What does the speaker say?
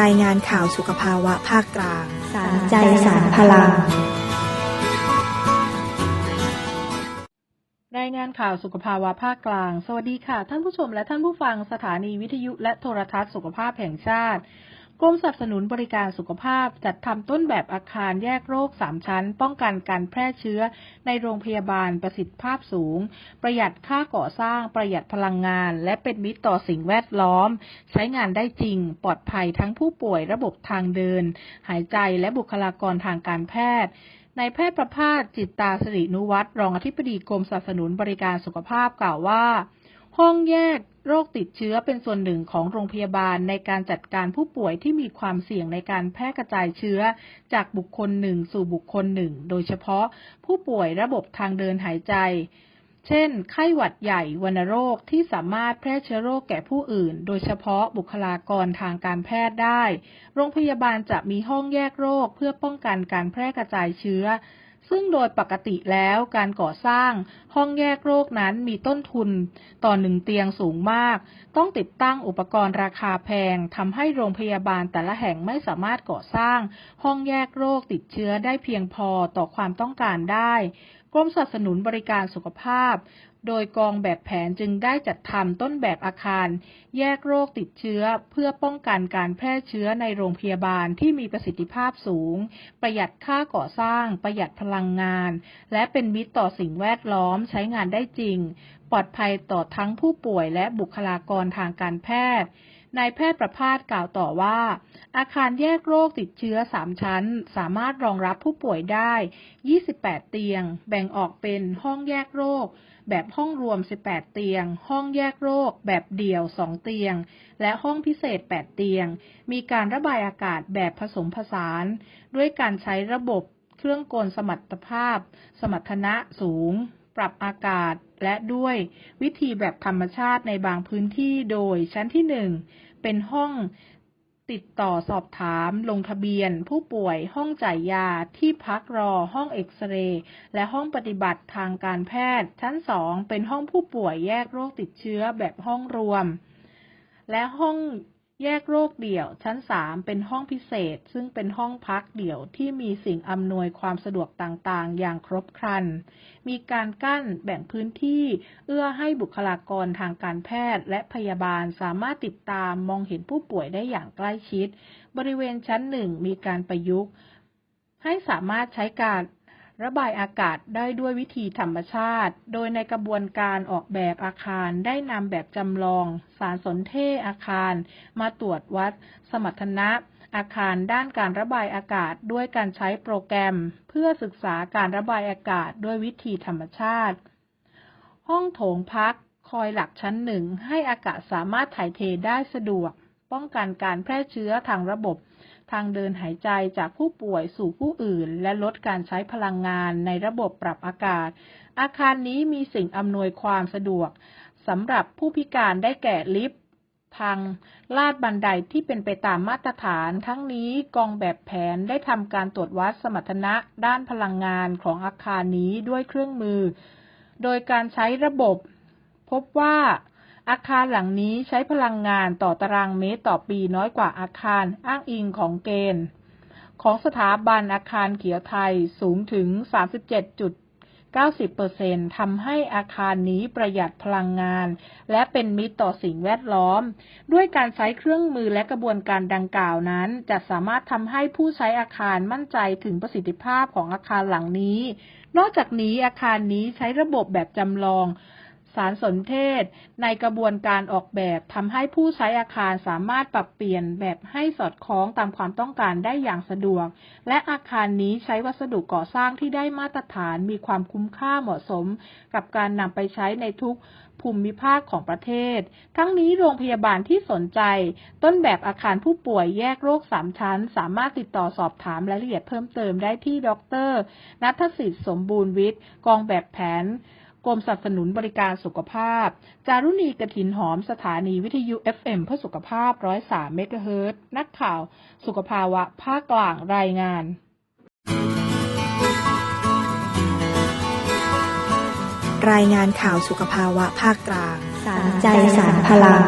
รายงานข่าวสุขภาวะภาคกลาง สารใจสารพลัง รายงานข่าวสุขภาวะภาคกลาง สวัสดีค่ะ ท่านผู้ชมและท่านผู้ฟังสถานีวิทยุและโทรทัศน์สุขภาพแห่งชาติ กรมสนับสนุนบริการสุขภาพจัดทำต้นแบบอาคารแยกโรค 3 ชั้น ป้องกันการแพร่เชื้อในโรงพยาบาลประสิทธิภาพสูง ประหยัดค่าก่อสร้าง ประหยัดพลังงาน และเป็นมิตรต่อสิ่งแวดล้อม ใช้งานได้จริง ปลอดภัยทั้งผู้ป่วยระบบทางเดิน หายใจและบุคลากรทางการแพทย์นายแพทย์ประภาสจิตตาสิรินุวัตรรองอธิบดีกรมสนับสนุนบริการสุขภาพกล่าวว่า ห้องแยกโรคติดเชื้อเป็นส่วนหนึ่งของโรงพยาบาลในการจัดการผู้ป่วยที่มีความเสี่ยงในการแพร่กระจายเชื้อ จากบุคคลหนึ่งสู่บุคคลหนึ่ง โดยเฉพาะผู้ป่วยระบบทางเดินหายใจ เช่น ไข้หวัดใหญ่วัณโรคที่สามารถแพร่เชื้อโรคแก่ผู้อื่น โดยเฉพาะบุคลากรทางการแพทย์ได้ โรงพยาบาลจะมีห้องแยกโรคเพื่อป้องกันการแพร่กระจายเชื้อ ซึ่งโดยปกติแล้วการก่อสร้างห้องแยกโรคนั้นมีต้นทุนต่อหนึ่งเตียงสูงมาก ต้องติดตั้งอุปกรณ์ราคาแพงทำให้โรงพยาบาลแต่ละแห่งไม่สามารถก่อสร้างห้องแยกโรคติดเชื้อได้เพียงพอต่อความต้องการได้ รมสนับสนุนบริการสุขภาพ โดยกองแบบแผนจึงได้จัดทำต้นแบบอาคาร แยกโรคติดเชื้อ เพื่อป้องกันการแพร่เชื้อในโรงพยาบาลที่มีประสิทธิภาพสูง ประหยัดค่าก่อสร้าง ประหยัดพลังงาน และเป็นมิตรต่อสิ่งแวดล้อมใช้งานได้จริง ปลอดภัยต่อทั้งผู้ป่วยและบุคลากรทางการแพทย์ นายแพทย์ประภาสกล่าวต่อว่า อาคารแยกโรคติดเชื้อ 3 ชั้น สามารถรองรับผู้ป่วยได้ 28 เตียง แบ่งออกเป็นห้องแยกโรค แบบห้องรวม 18 เตียง ห้องแยกโรค แบบเดี่ยว 2 เตียง และห้องพิเศษ 8 เตียง มีการระบายอากาศแบบผสมผสาน ด้วยการใช้ระบบเครื่องกลสมรรถภาพ สมรรถนะสูง ปรับอากาศ และด้วยวิธีแบบธรรมชาติในบางพื้นที่โดยชั้นที่1เป็นห้องติดต่อสอบถาม ลงทะเบียน ผู้ป่วยห้องจ่ายยาที่พักรอห้องเอ็กซเรย์และห้องปฏิบัติทางการแพทย์ ชั้น2เป็นห้องผู้ป่วยแยกโรคติดเชื้อแบบห้องรวม และห้อง แยกโรคเดี่ยว ชั้น 3 เป็นห้องพิเศษ ซึ่งเป็นห้องพักเดี่ยวที่มีสิ่งอำนวยความสะดวกต่างๆ อย่างครบครัน มีการกั้นแบ่งพื้นที่ เอื้อให้บุคลากรทางการแพทย์และพยาบาลสามารถติดตามมองเห็นผู้ป่วยได้อย่างใกล้ชิด บริเวณชั้นหนึ่งมีการประยุกต์ ให้สามารถใช้การ ระบายอากาศได้ด้วยวิธีธรรมชาติ โดยในกระบวนการออกแบบอาคารได้นำแบบจำลอง สารสนเทศอาคาร มาตรวจวัด สมรรถนะ อาคารด้านการระบายอากาศด้วยการใช้โปรแกรม เพื่อศึกษาการระบายอากาศด้วยวิธีธรรมชาติ ห้องโถงพักคอยหลักชั้นหนึ่งให้อากาศสามารถถ่ายเทได้สะดวก ป้องกันการแพร่เชื้อทางระบบ ทางเดินหายใจจากผู้ป่วยสู่ผู้อื่น และลดการใช้พลังงานในระบบปรับอากาศ อาคารนี้มีสิ่งอำนวยความสะดวกสำหรับผู้พิการได้แก่ลิฟต์ทางลาดบันไดที่เป็นไปตามมาตรฐาน ทั้งนี้กองแบบแผนได้ทำการตรวจวัดสมรรถนะด้านพลังงานของอาคารนี้ด้วยเครื่องมือ โดยการใช้ระบบ พบว่า อาคารหลังนี้ใช้พลังงานต่อตารางเมตรต่อปีน้อยกว่าอาคารอ้างอิงของเกณฑ์ ของสถาบันอาคารเขียวไทยสูงถึง 37.90%ทำให้อาคารนี้ประหยัดพลังงาน และเป็นมิตรต่อสิ่งแวดล้อม ด้วยการใช้เครื่องมือและกระบวนการดังกล่าวนั้น จะสามารถทำให้ผู้ใช้อาคารมั่นใจถึงประสิทธิภาพของอาคารหลังนี้ นอกจากนี้อาคารนี้ใช้ระบบแบบจำลอง สารสนเทศ ในกระบวนการออกแบบทำให้ผู้ใช้อาคารสามารถปรับเปลี่ยนแบบให้สอดคล้องตามความต้องการได้อย่างสะดวก และอาคารนี้ใช้วัสดุก่อสร้างที่ได้มาตรฐานมีความคุ้มค่าเหมาะสม กับการนำไปใช้ในทุกภูมิภาคของประเทศ ทั้งนี้โรงพยาบาลที่สนใจ ต้นแบบอาคารผู้ป่วยแยกโรค3ชั้น สามารถติดต่อสอบถามรายละเอียดเพิ่มเติมได้ที่ดรนัทสิทธิ์สมบูรณ์วิทย์ กองแบบแผน กรมสนับสนุนบริการสุขภาพ จารุณีกระถินหอมสถานีวิทยุ FM เพื่อสุขภาพ 103 เมกะเฮิรตซ์นักข่าว สุขภาวะ ภาคกลางรายงานรายงานข่าวสุขภาวะภาคกลาง สารใจสารพลัง